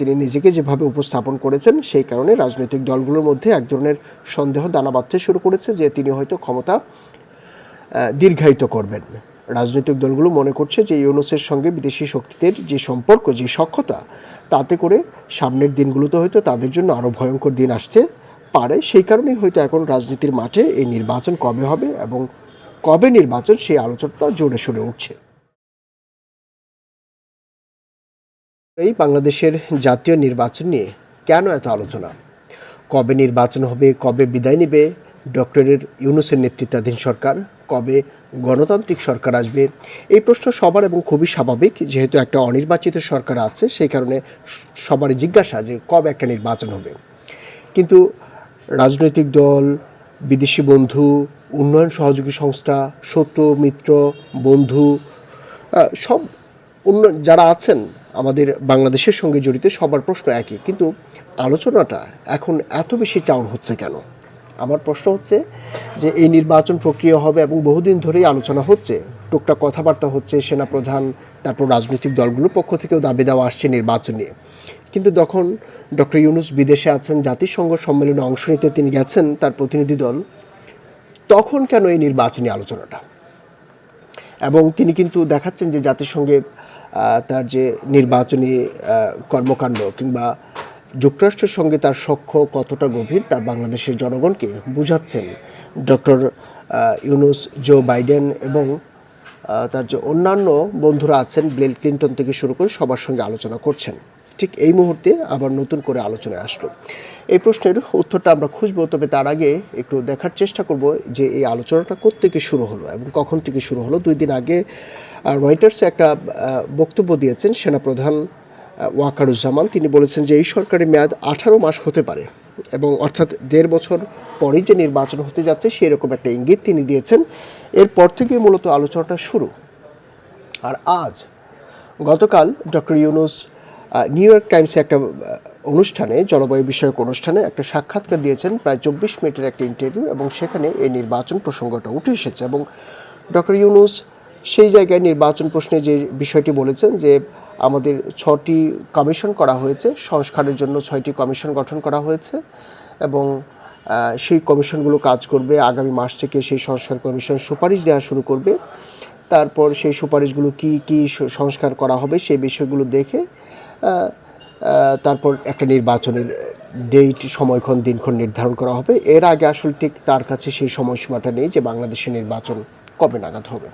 তিনি নিজেকে যেভাবে উপস্থাপন করেছেন, সেই কারণে রাজনৈতিক দলগুলোর মধ্যে এক ধরনের সন্দেহ দানা বাঁধতে শুরু করেছে যে তিনি হয়তো ক্ষমতা দীর্ঘায়িত করবেন। রাজনৈতিক দলগুলো মনে করছে যে ইউনুসের সঙ্গে বিদেশি শক্তিদের যে সম্পর্ক, যে সক্ষতা তাতে করে সামনের দিনগুলোতে হয়তো তাদের জন্য আরও ভয়ঙ্কর দিন আসতে পারে। সেই কারণেই হয়তো এখন রাজনীতির মাঠে এই নির্বাচন কবে হবে এবং কবে নির্বাচন, সেই আলোচনাটা জোরে সরে উঠছে। এই বাংলাদেশের জাতীয় নির্বাচন নিয়ে কেন এত আলোচনা? কবে নির্বাচন হবে, কবে বিদায় নেবে ডক্টরের ইউনুসের নেতৃত্বাধীন সরকার, কবে গণতান্ত্রিক সরকার আসবে? এই প্রশ্ন সবার এবং খুবই স্বাভাবিক, যেহেতু একটা অনির্বাচিত সরকার আছে, সেই কারণে সবারই জিজ্ঞাসা যে কবে একটা নির্বাচন হবে। কিন্তু রাজনৈতিক দল, বিদেশি বন্ধু, উন্নয়ন সহযোগী সংস্থা, শত্রু, মিত্র, বন্ধু সব উন্নয়ন, যারা আছেন আমাদের বাংলাদেশের সঙ্গে জড়িত, সবার প্রশ্ন একই। কিন্তু আলোচনাটা এখন এত বেশি চাউর হচ্ছে কেন? আমার প্রশ্ন হচ্ছে যে এই নির্বাচন প্রক্রিয়া হবে এবং বহুদিন ধরেই আলোচনা হচ্ছে। টুকটাক কথাবার্তা হচ্ছে, সেনাপ্রধান, তারপর রাজনৈতিক দলগুলোর পক্ষ থেকেও দাবি দেওয়া আসছে নির্বাচন নিয়ে। কিন্তু তখন ডক্টর ইউনুস বিদেশে আছেন, জাতিসংঘ সম্মেলনে অংশ নিতে তিনি গেছেন তার প্রতিনিধি দল। তখন কেন এই নির্বাচনী আলোচনাটা? এবং তিনি কিন্তু দেখাচ্ছেন যে জাতিসংঘে তার যে নির্বাচনী কর্মকাণ্ড কিংবা যুক্তরাষ্ট্রের সঙ্গে তার সখ্য কতটা গভীর তা বাংলাদেশের জনগণকে বুঝাচ্ছেন ডক্টর ইউনুস, জো বাইডেন এবং তার যে অন্যান্য বন্ধুরা আছেন, বিল ক্লিন্টন থেকে শুরু করে সবার সঙ্গে আলোচনা করছেন। ঠিক এই মুহূর্তে আবার নতুন করে আলোচনায় আসলো। এই প্রশ্নের উত্তরটা আমরা খুঁজবো, তবে তার আগে একটু দেখার চেষ্টা করব যে এই আলোচনাটা থেকে শুরু হলো এবং কখন থেকে শুরু হলো। দুই দিন আগে রয়টার্সে একটা বক্তব্য দিয়েছেন সেনাপ্রধান ওয়াকারুজ্জামান। তিনি বলেছেন যে এই সরকারের মেয়াদ আঠারো মাস হতে পারে এবং অর্থাৎ দেড় বছর পরেই যে নির্বাচন হতে যাচ্ছে সেরকম একটা ইঙ্গিত তিনি দিয়েছেন। এরপর থেকে মূলত আলোচনাটা শুরু। আর আজ গতকাল ডক্টর ইউনুস নিউ ইয়র্ক টাইমসে একটা অনুষ্ঠানে, জলবায়ু বিষয়ক অনুষ্ঠানে একটা সাক্ষাৎকার দিয়েছেন। প্রায় চব্বিশ মিনিটের একটা ইন্টারভিউ এবং সেখানে এই নির্বাচন প্রসঙ্গটা উঠে এসেছে এবং ডক্টর ইউনুস সেই জায়গায় নির্বাচন প্রশ্নে যে বিষয়টি বলেছেন যে আমাদের ছটি কমিশন করা হয়েছে, সংস্কারের জন্য ছয়টি কমিশন গঠন করা হয়েছে এবং সেই কমিশনগুলো কাজ করবে, আগামী মাস থেকে সেই সংস্কার কমিশন সুপারিশ দেওয়া শুরু করবে। তারপর সেই সুপারিশগুলো কি কি সংস্কার করা হবে সেই বিষয়গুলো দেখে তারপর একটা নির্বাচনের ডেট সময়ক্ষণ, দিনক্ষণ নির্ধারণ করা হবে। এর আগে আসলে ঠিক তার কাছে সেই সময়সীমাটা নেই যে বাংলাদেশের নির্বাচন কবে নাগাদ হবে।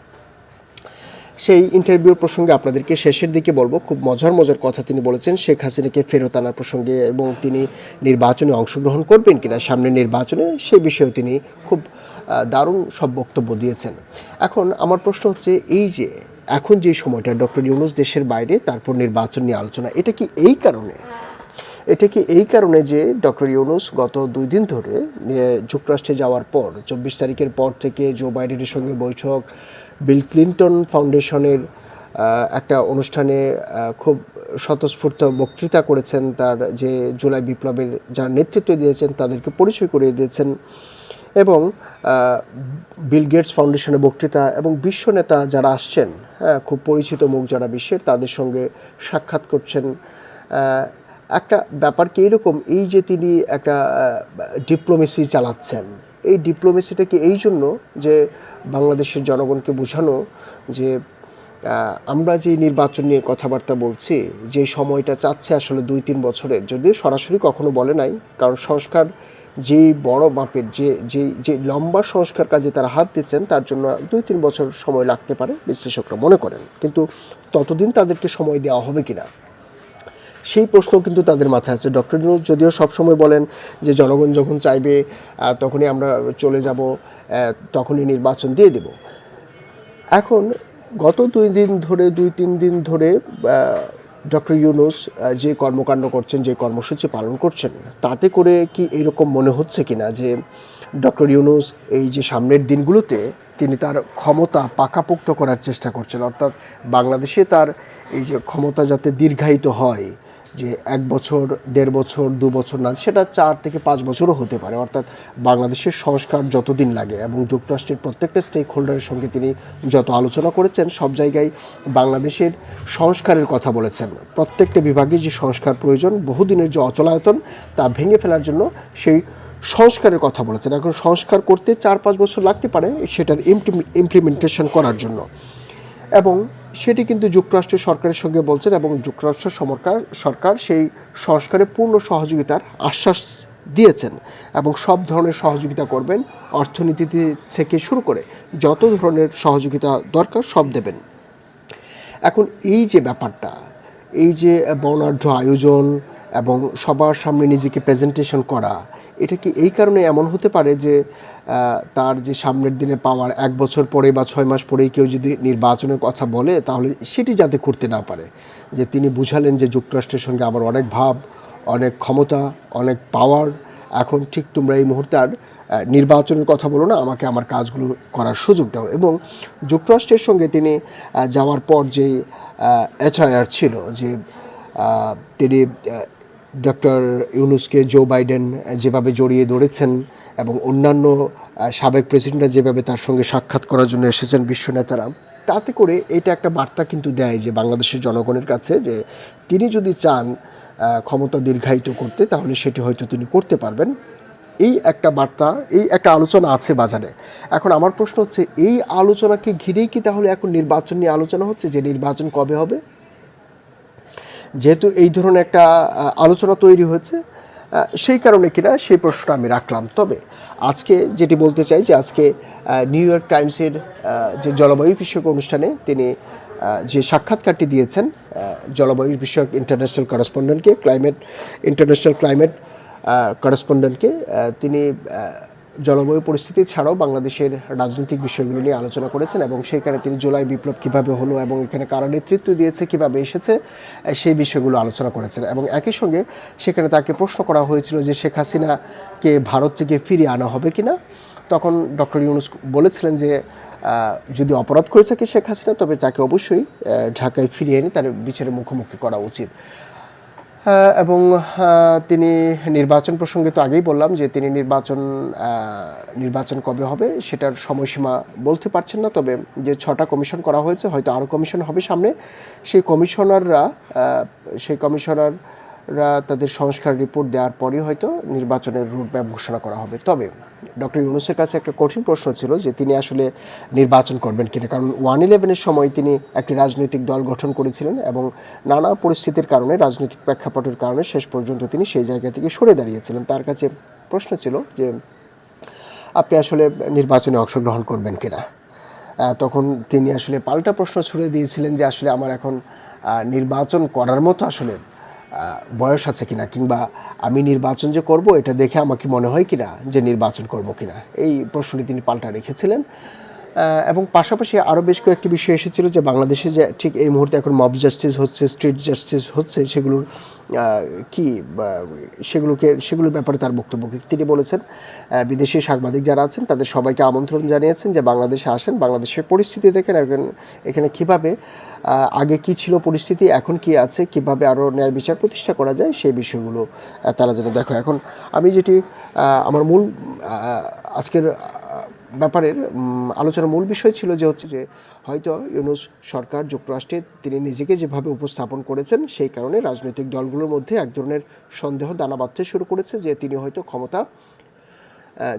সেই ইন্টারভিউর প্রসঙ্গে আপনাদেরকে শেষের দিকে বলব, খুব মজার মজার কথা তিনি বলেছেন, শেখ হাসিনাকে ফেরত আনার প্রসঙ্গে এবং তিনি নির্বাচনে অংশগ্রহণ করবেন কিনা, সামনে নির্বাচনে সে বিষয়েও তিনি খুব দারুণ সব বক্তব্য দিয়েছেন। এখন আমার প্রশ্ন হচ্ছে, এই যে এখন যে সময়টা, ডক্টর ইউনুস দেশের বাইরে, তারপর নির্বাচন নিয়ে আলোচনা, এটা কি এই কারণে? এটা কি এই কারণে যে ডক্টর ইউনুস গত দুই দিন ধরে যুক্তরাষ্ট্রে যাওয়ার পর, চব্বিশ তারিখের পর থেকে জো বাইডেনের সঙ্গে বৈঠক বিল ক্লিন্টন ফাউন্ডেশনের একটা অনুষ্ঠানে খুব স্বতঃস্ফূর্ত বক্তৃতা করেছেন তার যে জুলাই বিপ্লবের যার নেতৃত্ব দিয়েছেন তাদেরকে পরিচয় করিয়ে দিয়েছেন এবং বিল গেটস ফাউন্ডেশনের বক্তৃতা এবং বিশ্ব নেতা যারা আসছেন হ্যাঁ খুব পরিচিত মুখ যারা বিশ্বের, তাদের সঙ্গে সাক্ষাৎ করছেন। একটা ব্যাপার কি এরকম, এই যে তিনি একটা ডিপ্লোমেসি চালাচ্ছেন এই ডিপ্লোমেসিটা কি এই জন্য যে বাংলাদেশের জনগণকে বোঝানো যে আমরা যে নির্বাচন নিয়ে কথাবার্তা বলছি, যে সময়টা চাচ্ছে আসলে দুই তিন বছরের, যদিও সরাসরি কখনো বলে নাই, কারণ সংস্কার যে বড় মাপের, যে যে যে লম্বা সংস্কার কাজে তারা হাত দিচ্ছেন, তার জন্য দুই তিন বছর সময় লাগতে পারে, বিশ্লেষকরা মনে করেন। কিন্তু ততদিন তাদেরকে সময় দেওয়া হবে কিনা? সেই প্রশ্ন কিন্তু তাদের মাথায় আছে। ডক্টর ইউনুস যদিও সবসময় বলেন যে জনগণ যখন চাইবে তখনই আমরা চলে যাব তখনই নির্বাচন দিয়ে দেব। এখন গত দুই দিন ধরে, দুই তিন দিন ধরে ডক্টর ইউনুস যে কর্মকাণ্ড করছেন, যে কর্মসূচি পালন করছেন, তাতে করে কি এরকম মনে হচ্ছে কি না যে ডক্টর ইউনুস এই যে সামনের দিনগুলোতে তিনি তার ক্ষমতা পাকাপোক্ত করার চেষ্টা করছেন? অর্থাৎ বাংলাদেশে তার এই যে ক্ষমতা যাতে দীর্ঘায়িত হয় যে এক বছর, দেড় বছর, দু বছর না, সেটা চার থেকে পাঁচ বছরও হতে পারে। অর্থাৎ বাংলাদেশের সংস্কার যতদিন লাগে এবং যুক্তরাষ্ট্রের প্রত্যেকটা স্টেক হোল্ডারের সঙ্গে তিনি যত আলোচনা করেছেন, সব জায়গায় বাংলাদেশের সংস্কারের কথা বলেছেন। প্রত্যেকটা বিভাগে যে সংস্কার প্রয়োজন, বহুদিনের যে অচলায়তন, তা ভেঙে ফেলার জন্য সেই সংস্কারের কথা বলেছেন। এখন সংস্কার করতে চার পাঁচ বছর লাগতে পারে সেটার ইমপ্লিমেন্টেশন করার জন্য। এবং সেটি কিন্তু যুক্তরাষ্ট্র সরকারের সঙ্গে বলছেন এবং যুক্তরাষ্ট্র সরকার সরকার সেই সংস্কারে পূর্ণ সহযোগিতার আশ্বাস দিয়েছেন এবং সব ধরনের সহযোগিতা করবেন অর্থনীতিতে থেকে শুরু করে যত ধরনের সহযোগিতা দরকার সব দেবেন। এখন এই যে ব্যাপারটা, এই যে বর্ণাঢ্য আয়োজন এবং সবার সামনে নিজেকে প্রেজেন্টেশন করা এটা কি এই কারণে এমন হতে পারে যে তার যে সামনের দিনে পাওয়ার এক বছর পরে বা ছয় মাস পরেই কেউ যদি নির্বাচনের কথা বলে, তাহলে সেটি যাতে করতে না পারে? যে তিনি বুঝালেন যে যুক্তরাষ্ট্রের সঙ্গে আমার অনেক ভাব, অনেক ক্ষমতা, অনেক পাওয়ার, এখন ঠিক তোমরা এই মুহূর্তে আর নির্বাচনের কথা বলো না, আমাকে আমার কাজগুলো করার সুযোগ দাও। এবং যুক্তরাষ্ট্রের সঙ্গে তিনি যাওয়ার পর যে এচআইআর ছিল, যে তিনি ডক্টর ইউনুসকে জো বাইডেন যেভাবে জড়িয়ে ধরেছেন এবং অন্যান্য সাবেক প্রেসিডেন্টরা যেভাবে তার সঙ্গে সাক্ষাৎ করার জন্য এসেছেন বিশ্ব নেতারা, তাতে করে এটা একটা বার্তা কিন্তু দেয় যে বাংলাদেশের জনগণের কাছে যে তিনি যদি চান ক্ষমতা দীর্ঘায়িত করতে, তাহলে সেটি হয়তো তিনি করতে পারবেন। এই একটা বার্তা, এই একটা আলোচনা আছে বাজারে। এখন আমার প্রশ্ন হচ্ছে, এই আলোচনাকে ঘিরেই কি তাহলে এখন নির্বাচন নিয়ে আলোচনা হচ্ছে যে নির্বাচন কবে হবে? যেহেতু এই ধরনের একটা আলোচনা তৈরি হয়েছে সেই কারণে কিনা সেই প্রশ্নটা আমি রাখলাম। তবে আজকে যেটি বলতে চাই যে আজকে নিউ ইয়র্ক টাইমসের যে জলবায়ু বিষয়ক অনুষ্ঠানে তিনি যে সাক্ষাৎকারটি দিয়েছেন জলবায়ু বিষয়ক ইন্টারন্যাশনাল করেসপন্ডেন্টকে ক্লাইমেট ইন্টারন্যাশনাল ক্লাইমেট করেসপন্ডেন্টকে তিনি জলবায়ু পরিস্থিতি ছাড়াও বাংলাদেশের রাজনৈতিক বিষয়গুলো নিয়ে আলোচনা করেছেন এবং সেখানে তিনি জুলাই বিপ্লব কীভাবে হলো এবং এখানে কারা নেতৃত্ব দিয়েছে, কীভাবে এসেছে সেই বিষয়গুলো আলোচনা করেছেন। এবং একই সঙ্গে সেখানে তাকে প্রশ্ন করা হয়েছিল যে শেখ হাসিনাকে ভারত থেকে ফিরিয়ে আনা হবে কিনা। তখন ডক্টর ইউনুস বলেছিলেন যে যদি অপরাধ করে থাকে শেখ হাসিনা, তবে তাকে অবশ্যই ঢাকায় ফিরিয়ে এনে তার বিচারের মুখোমুখি করা উচিত। এবং তিনি নির্বাচন প্রসঙ্গে তো আগেই বললাম যে তিনি নির্বাচন নির্বাচন কবে হবে সেটার সময়সীমা বলতে পারছেন না। তবে যে ছটা কমিশন করা হয়েছে, হয়তো আরও কমিশন হবে সামনে। সেই কমিশনাররা সেই কমিশনাররা তাদের সংস্কার রিপোর্ট দেওয়ার পরই হয়তো নির্বাচনের রুটম্যাপ ঘোষণা করা হবে। তবে ডক্টর ইউনুসের কাছে একটা কঠিন প্রশ্ন ছিল যে তিনি আসলে নির্বাচন করবেন কিনা, কারণ ওয়ান ইলেভেনের সময় তিনি একটি রাজনৈতিক দল গঠন করেছিলেন এবং নানা পরিস্থিতির কারণে, রাজনৈতিক প্রেক্ষাপটের কারণে শেষ পর্যন্ত তিনি সেই জায়গা থেকে সরে দাঁড়িয়েছিলেন। তার কাছে প্রশ্ন ছিল যে আপনি আসলে নির্বাচনে অংশগ্রহণ করবেন কিনা। তখন তিনি আসলে পাল্টা প্রশ্ন ছুড়ে দিয়েছিলেন যে আসলে আমার এখন নির্বাচন করার মতো আসলে বয়স আছে কিনা কিংবা আমি নির্বাচন যে করব, এটা দেখে আমাকে মনে হয় কিনা যে নির্বাচন করব কিনা? এই প্রশ্নটি তিনি পাল্টা রেখেছিলেন। এবং পাশাপাশি আরও বেশ কয়েকটি বিষয় এসেছিল যে বাংলাদেশে যে ঠিক এই মুহূর্তে এখন মব জাস্টিস হচ্ছে স্ট্রিট জাস্টিস হচ্ছে, সেগুলোর কি সেগুলোকে, সেগুলোর ব্যাপারে তার বক্তব্য তিনি বলেছেন বিদেশি সাংবাদিক যারা আছেন, তাদের সবাইকে আমন্ত্রণ জানিয়েছেন যে বাংলাদেশে আসেন, বাংলাদেশের পরিস্থিতি দেখেন এখন, এখানে কীভাবে আগে কি ছিল পরিস্থিতি, এখন কি আছে, কীভাবে আরও ন্যায় বিচার প্রতিষ্ঠা করা যায়, সেই বিষয়গুলো তারা যেন দেখো। এখন আমি যেটি আমার মূল আজকের ব্যাপারের আলোচনার মূল বিষয় ছিল যে হচ্ছে যে হয়তো ইউনুস সরকার, যুক্তরাষ্ট্রে তিনি নিজেকে যেভাবে উপস্থাপন করেছেন, সেই কারণে রাজনৈতিক দলগুলোর মধ্যে এক ধরনের সন্দেহ দানা বাঁধতে শুরু করেছে যে তিনি হয়তো ক্ষমতা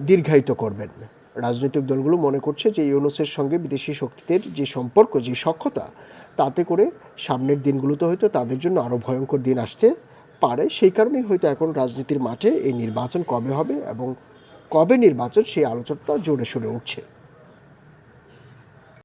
দীর্ঘায়িত করবেন। রাজনৈতিক দলগুলো মনে করছে যে ইউনুসের সঙ্গে বিদেশি শক্তিদের যে সম্পর্ক, যে সক্ষতা তাতে করে সামনের দিনগুলোতে হয়তো তাদের জন্য আরও ভয়ঙ্কর দিন আসতে পারে। সেই কারণেই হয়তো এখন রাজনীতির মাঠে এই নির্বাচন কবে হবে এবং কবে নির্বাচন সেই আলোচনাটা জোরে সরে উঠছে।